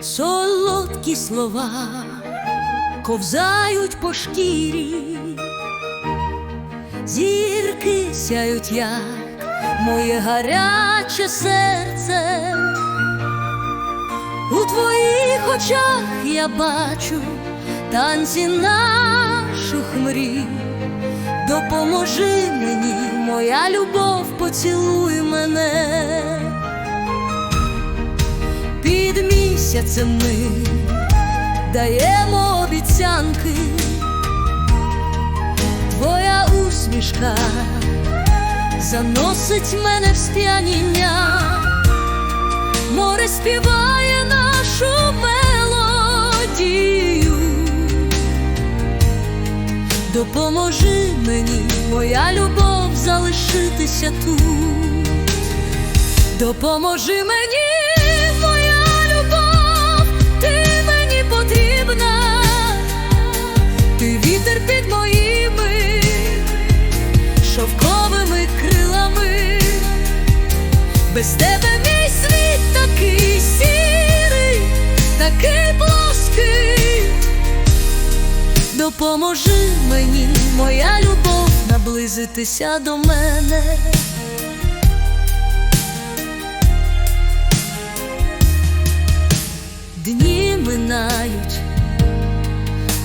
солодкі слова ковзають по шкірі, зірки сяють, як моє гаряче серце. У твоїх очах я бачу танці наших мрій. Допоможи мені, моя любов, поцілуй мене. Під місяцем ми даємо обіцянки, твоя усмішка заносить мене в сп'яніння, море співає нашу мелодію. Допоможи мені, моя любов, залишитися тут. Допоможи мені, мені, моя любов, наблизитися до мене. Дні минають,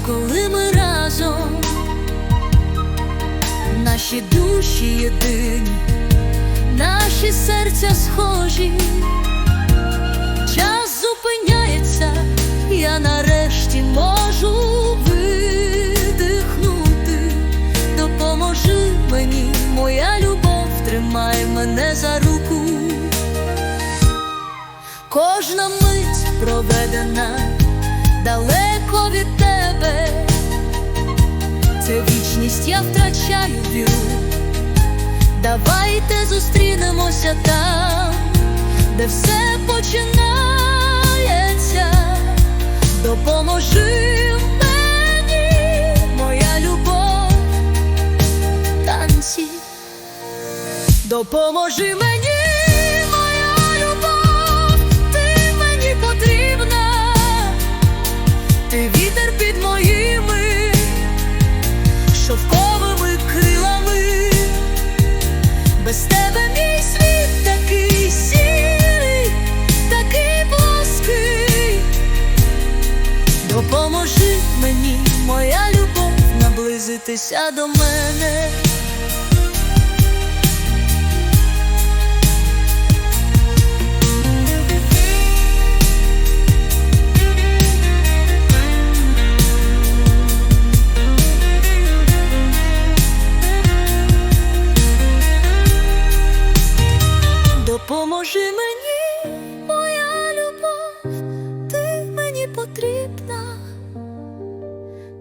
коли ми разом, наші душі єдині, наші серця схожі, Кожна мить проведена далеко від тебе, це вічність я втрачаю віру. Давайте зустрінемося там, де все починається. Допоможи мені, моя любов, танці. Допоможи мені, шовковими крилами, без тебе мій світ такий сірий, такий плоский. Допоможи мені, моя любов, наблизитися до мене.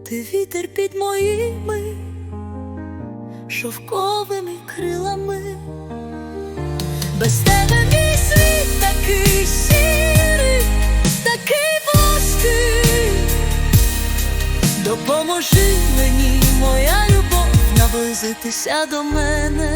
Ти вітер під моїми шовковими крилами, без тебе мій світ такий сірий, такий плоский. Допоможи мені, моя любов, наблизитися до мене.